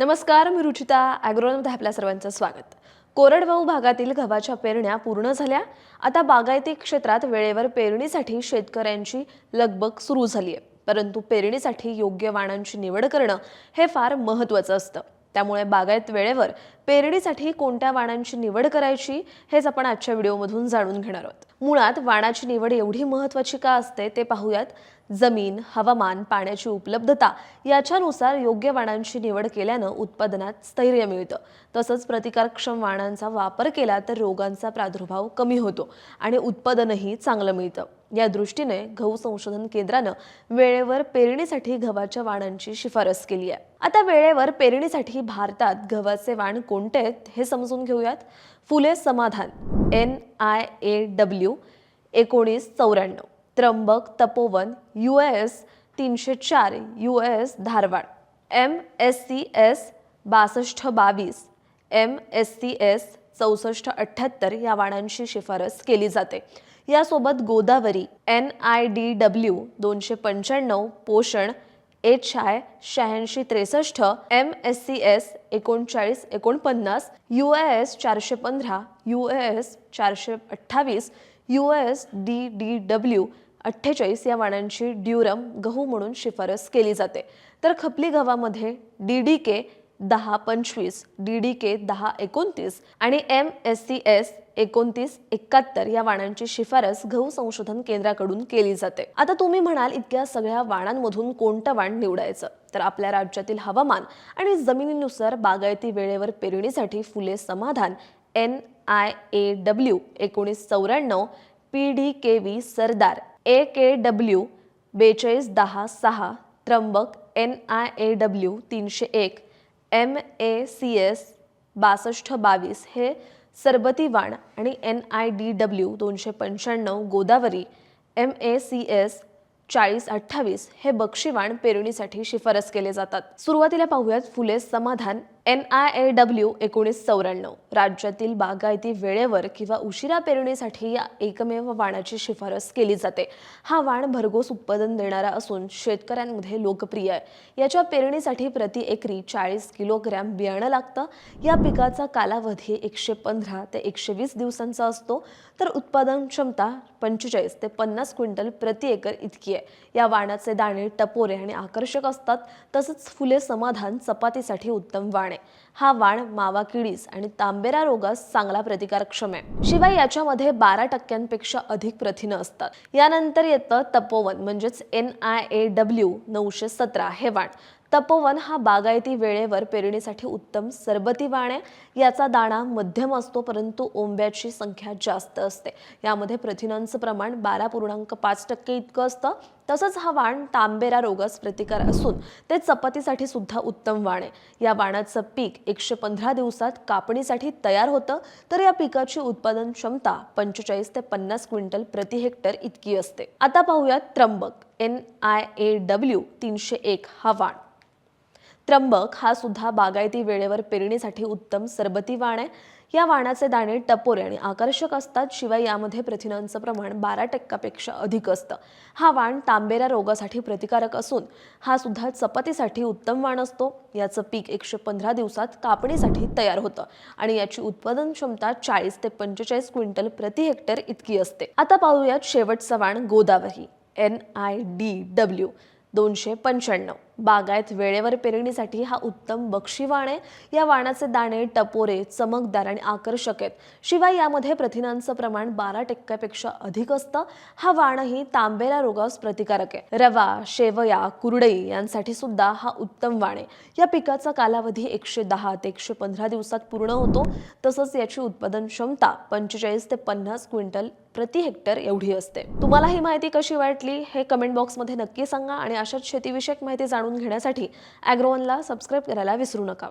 नमस्कार मी रुचिता ॲग्रोनमध्ये आपल्या सर्वांचं स्वागत. कोरडवाहू भागातील गव्हाच्या पेरण्या पूर्ण झाल्या. आता बागायती क्षेत्रात वेळेवर पेरणीसाठी शेतकऱ्यांची लगबग सुरू झाली आहे. परंतु पेरणीसाठी योग्य वाणांची निवड करणं हे फार महत्त्वाचं असतं. त्यामुळे बागायत वेळेवर पेरणीसाठी कोणत्या वाणांची निवड करायची हेच आपण आजच्या व्हिडिओमधून जाणून घेणार आहोत. मुळात वाणाची निवड एवढी महत्त्वाची का असते ते पाहूयात. जमीन हवामान पाण्याची उपलब्धता याच्यानुसार योग्य वाणांची निवड केल्यानं उत्पादनात स्थैर्य मिळतं. तसंच प्रतिकारक्षम वाणांचा वापर केला तर रोगांचा प्रादुर्भाव कमी होतो आणि उत्पादनही चांगलं मिळतं. या दृष्टीने गहू संशोधन केंद्रानं वेळेवर पेरणीसाठी गव्हाच्या वाणांची शिफारस केली आहे. आता वेळेवर पेरणीसाठी भारतात गव्हाचे वाण कोणते आहेत हे समजून घेऊयात. फुले समाधान एन आय ए डब्ल्यू एकोणीस चौऱ्याण्णव. त्र्यंबक तपोवन यू एस तीनशे चार U S Dharwad. M S C S बासष्ट बावीस एम एस सी एस चौसष्ट अठ्ठ्याहत्तर या वाणांची शिफारस केली जाते. यासोबत Godavari N I D W दोनशे पंच्याण्णव पोषण एच आय शहाऐंशी त्रेसष्ट एम एस सी एस एकोणचाळीस एकोणपन्नास यू एस चारशे पंधरा यू एस चारशे अठ्ठावीस U S D D W अठ्ठेचाळीस या वाणांची ड्युरम गहू म्हणून शिफारस केली जाते. तर खपली गव्हामध्ये डी डी के दहा पंचवीस डी डी के दहा एकोणतीस आणि एम एस सी एस एकोणतीस एकाहत्तर या वाणांची शिफारस गहू संशोधन केंद्राकडून केली जाते. आता तुम्ही म्हणाल इतक्या सगळ्या वाणांमधून कोणतं वाण निवडायचं? तर आपल्या राज्यातील हवामान आणि जमिनीनुसार बागायती वेळेवर पेरणीसाठी फुले समाधान एन आय ए डब्ल्यू एकोणीस चौऱ्याण्णव P D K V Sardar A K W बेचाळीस दहा सहा Trimbak N I A W तीनशे एक एम ए सी एस बासष्ट बावीस हे सरबती वाण आणि एन आय डी डब्ल्यू दोनशे पंच्याण्णव Godavari M A C S चाळीस अठ्ठावीस हे बक्षीवाण पेरणीसाठी शिफारस केले जातात. सुरुवातीला पाहूयात फुले समाधान एन आय ए डब्ल्यू एकोणीस चौऱ्याण्णव राज्यातील बागायती वेळेवर किंवा उशिरा पेरणीसाठी या एकमेव वाणाची शिफारस केली जाते. हा वाण भरघोस उत्पादन देणारा असून शेतकऱ्यांमध्ये लोकप्रिय आहे. याच्या पेरणीसाठी प्रति एकरी चाळीस किलोग्रॅम बियाणं लागतं. या पिकाचा कालावधी एकशे पंधरा ते एकशे वीस दिवसांचा असतो. तर उत्पादन क्षमता पंचेचाळीस ते पन्नास क्विंटल प्रति एकर इतकी आहे. या वाणाचे दाणे टपोरे आणि आकर्षक असतात. तसंच फुले समाधान चपातीसाठी उत्तम वाण आहे. हा वाण मावा किडीस आणि तांबेरा रोगास चांगला प्रतिकारक्षम आहे. शिवाय याच्यामध्ये बारा टक्क्यांपेक्षा अधिक प्रथिनं असतात. यानंतर येतं तपोवन म्हणजेच एन आय ए डब्ल्यू नऊशे सतरा हे वाण. तपोवन हा बागायती वेळेवर पेरणीसाठी उत्तम सरबती वाण आहे. याचा दाणा मध्यम असतो परंतु ओंब्याची संख्या जास्त असते. यामध्ये प्रथिनांचं प्रमाण बारा पूर्णांक पाच टक्के इतकं असतं. तसंच हा वाण तांबेरा रोगास प्रतिकार असून ते चपातीसाठी सुद्धा उत्तम वाण आहे. या वाणाचं पीक एकशे पंधरा दिवसात कापणीसाठी तयार होतं तर या पिकाची उत्पादन क्षमता पंचेचाळीस ते पन्नास क्विंटल प्रति हेक्टर इतकी असते. आता पाहूयात Trimbak N I A W तीनशे एक हा वाण. त्र्यंबक हा सुद्धा बागायती वेळेवर पेरणीसाठी उत्तम सरबती वाण आहे. या वाणाचे दाणे टपोरे आणि आकर्षक असतात शिवाय यामध्ये प्रथिनांचं प्रमाण बारा टक्क्यापेक्षा अधिक असतं. हा वाण तांबेरा रोगासाठी प्रतिकारक असून हा सुद्धा चपातीसाठी उत्तम वाण असतो. याचं पीक एकशे पंधरा दिवसात कापणीसाठी तयार होतं आणि याची उत्पादन क्षमता चाळीस ते पंचेचाळीस क्विंटल प्रति हेक्टर इतकी असते. आता पाहूयात शेवटचं वाण Godavari N I D W दोनशे पंच्याण्णव. बागायत वेळेवर पेरणीसाठी हा उत्तम बक्षीवाण आहे. या वाणाचे दाणे टपोरे चमकदार आणि आकर्षक आहेत. शिवाय यामध्ये प्रथिनांचं प्रमाण बारा टक्क्यापेक्षा अधिक असतं. हा वाणही तांबेरा रोगास प्रतिकारक आहे. रवा शेवया कुरडई यांसाठी सुद्धा हा उत्तम वाण आहे. या पिकाचा कालावधी एकशे दहा ते एकशे पंधरा दिवसात पूर्ण होतो. तसंच याची उत्पादन क्षमता पंचेचाळीस ते पन्नास क्विंटल प्रति हेक्टर एवढी असते. तुम्हाला ही माहिती कशी वाटली हे कमेंट बॉक्समध्ये नक्की सांगा आणि अशाच शेतीविषयक माहिती जाणून जाणून घेण्यासाठी ॲग्रोवनला सबस्क्राईब करायला विसरू नका.